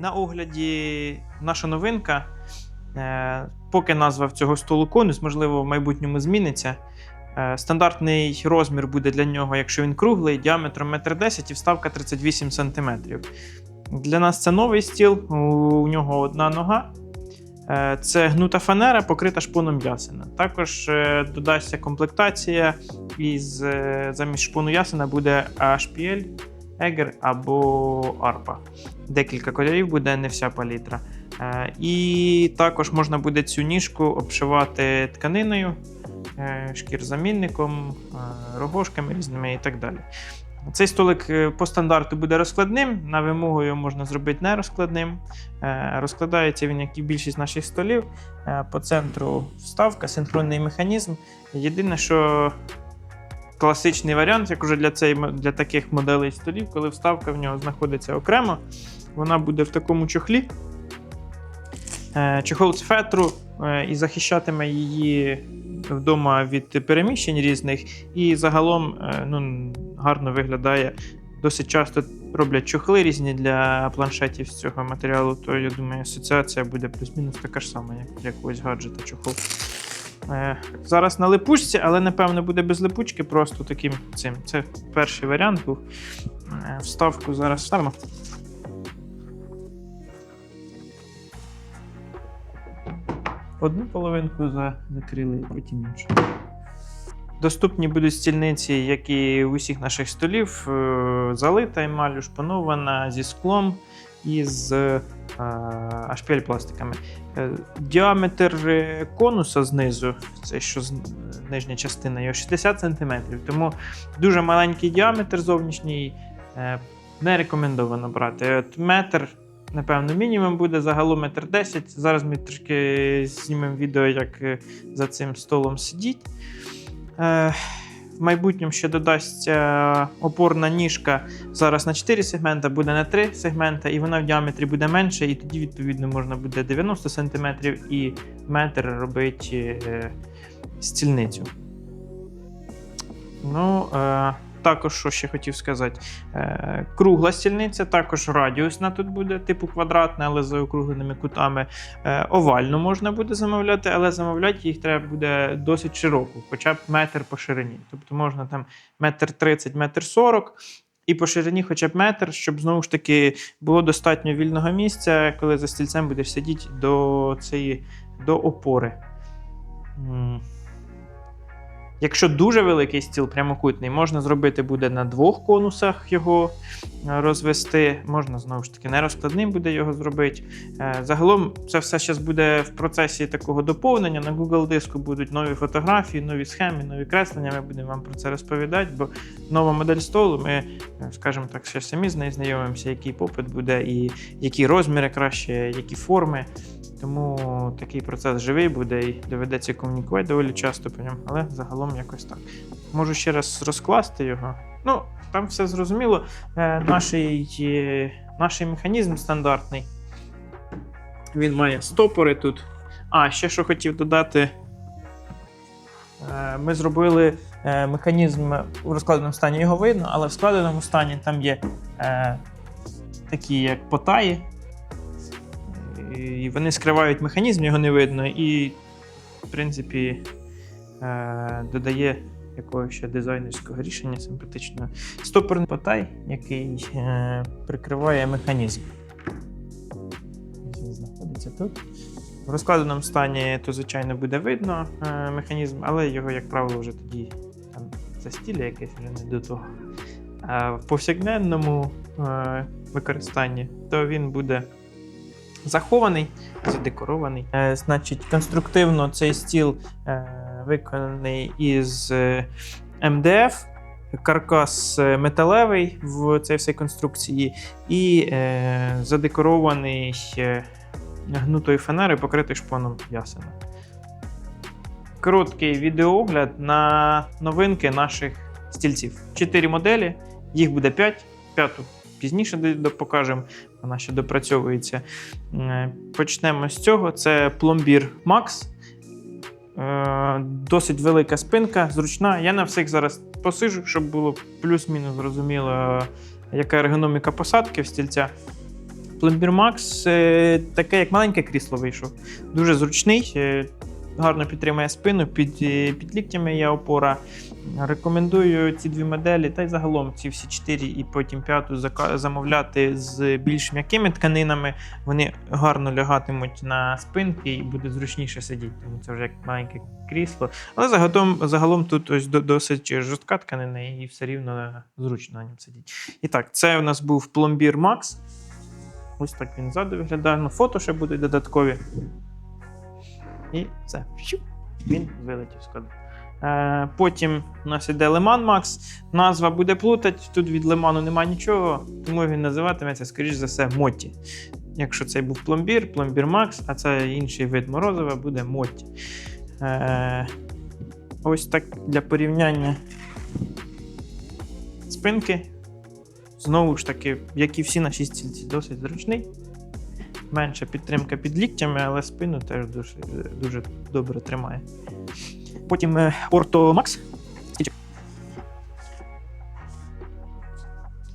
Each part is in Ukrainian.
На огляді наша новинка. Е, Поки назва цього столу конус, можливо, в майбутньому зміниться. Е, Стандартний розмір буде для нього, якщо він круглий, діаметром 1,10 м і вставка 38 см. Для нас це новий стіл, у- нього одна нога. Е, Це гнута фанера, покрита шпоном ясена. Також додасться комплектація, і замість шпону ясена буде HPL, Егер або ARPA. Декілька кольорів буде, не вся палітра. Е, І також можна буде цю ніжку обшивати тканиною, е, шкірзамінником, е, рогошками різними і так далі. Цей столик по стандарту буде розкладним, на вимогу його можна зробити нерозкладним. Розкладається він, як і більшість наших столів. По центру вставка, синхронний механізм. Єдине, що класичний варіант, як уже для, цей, для таких моделей столів, коли вставка в нього знаходиться окремо, вона буде в такому чохлі. Е, Чохол з фетру е, і захищатиме її вдома від переміщень різних, і загалом е, ну, гарно виглядає. Досить часто роблять чохли різні для планшетів з цього матеріалу, то я думаю, асоціація буде плюс-мінус така ж сама, як для якогось гаджета чохол. Е, зараз на липучці, але напевно буде без липучки, просто таким цим. Це перший варіант був. Е, вставку зараз вставимо. Одну половинку закрили, потім іншу. Доступні будуть стільниці, як і у усіх наших столів, е, залита емаллю, шпанована зі склом і з HPL пластиками. Е, Діаметр е, конуса знизу, це що нижня частина, його 60 см, тому дуже маленький діаметр зовнішній е, не рекомендовано брати. От метр, напевно, мінімум буде загалом метр 10. Зараз ми трішки знімемо відео, як за цим столом сидіть. Е, В майбутньому ще додасть опорна ніжка зараз на 4 сегмента, буде на 3 сегмента, і вона в діаметрі буде менше, і тоді, відповідно, можна буде 90 см і метр робити е, стільницю. Ну, е, також, що ще хотів сказати, е, кругла стільниця, також радіусна тут буде, типу квадратна, але з округленими кутами. Е, овальну можна буде замовляти, але замовляти їх треба буде досить широко, хоча б метр по ширині. Тобто можна там метр тридцять, метр сорок. І по ширині хоча б метр, щоб знову ж таки було достатньо вільного місця, коли за стільцем будеш сидіти до цієї до опори. Якщо дуже великий стіл прямокутний, можна зробити буде на двох конусах його е, розвести. Можна знову ж таки не розкладним буде його зробити. Е, Загалом це все зараз буде в процесі такого доповнення. На Google диску будуть нові фотографії, нові схеми, нові креслення. Ми будемо вам про це розповідати, бо нова модель столу. Ми, е, скажімо так, ще самі з нею знайомимося, який попит буде, і які розміри краще, які форми. Тому такий процес живий буде і доведеться комунікувати доволі часто по ньому, але загалом якось так. Можу ще раз розкласти його. Ну, там все зрозуміло. Е, наш, наш механізм стандартний. Він має стопори тут. А, ще що хотів додати. Е, Ми зробили е, механізм у розкладеному стані його видно, але в складеному стані там є е, такі як потаї. І вони скривають механізм, його не видно, і, в принципі, е, додає якогось ще дизайнерського рішення симпатичного. Стопорний потай, який е, прикриває механізм. Він знаходиться тут. В розкладеному стані, то, звичайно, буде видно е, механізм, але його, як правило, вже тоді там застілля якесь вже не до того. А в повсякденному використанні, то він буде захований, задекорований. Е, значить, конструктивно цей стіл е, виконаний із е, МДФ, каркас металевий в цій всій конструкції, і е, задекорований гнутою фанерою, покритий шпоном ясена. Короткий відеоогляд на новинки наших стільців. Чотири моделі, їх буде 5. П'яту пізніше покажемо, вона ще допрацьовується. Е, Почнемо з цього. Це пломбір Max. Е, Досить велика спинка, зручна. Я на всіх зараз посижу, щоб було плюс-мінус зрозуміло, яка ергономіка посадки в стільця. Пломбір Max е, таке, як маленьке крісло вийшов. Дуже зручний, гарно підтримує спину, під, е, під ліктями є опора. Рекомендую ці дві моделі, та й загалом ці всі чотири і потім п'яту замовляти з більш м'якими тканинами. Вони гарно лягатимуть на спинки і буде зручніше сидіти. Тому це вже як маленьке крісло. Але загалом, загалом тут ось досить жорстка тканина і все рівно зручно на ньому сидіти. І так, це у нас був пломбір Max. Ось так він ззаду виглядає. Ну, фото ще будуть додаткові. І. Щуп, Він вилетів з кадру. Е, потім у нас іде Леман Max. Назва буде плутати. Тут від Леману нема нічого, тому він називатиметься, скоріш за все, Моті. Якщо цей був пломбір, пломбір Max, а це інший вид морозива, буде Моті. Е, ось так для порівняння спинки. Знову ж таки, як і всі наші стільці, досить зручний. Менша підтримка під ліктями, але спину теж дуже, дуже добре тримає. Потім е, Orto Max.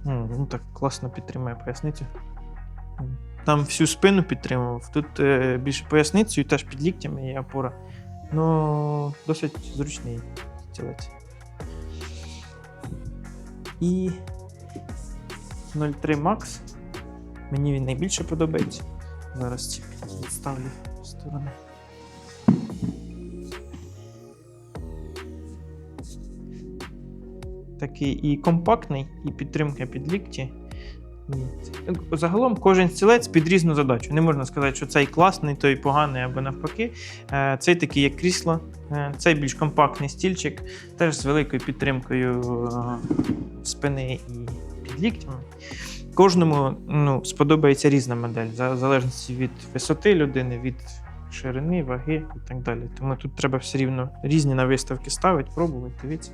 Ну так класно підтримує поясницю. Там всю спину підтримував. Тут е, більше поясницю і теж під ліктями є опора. Ну, досить зручний стілець. І 03 Max. Мені він найбільше подобається. Зараз ці відставлю в сторону. Такий і компактний, і підтримка під лікті. Загалом кожен стілець під різну задачу. Не можна сказати, що цей класний, той поганий або навпаки. Е, Цей такий як крісло, е, цей більш компактний стільчик, теж з великою підтримкою е, спини і під ліктями. Кожному ну, сподобається різна модель, в залежності від висоти людини, від ширини, ваги і так далі. Тому тут треба все рівно різні на виставки ставити, пробувати, дивитися.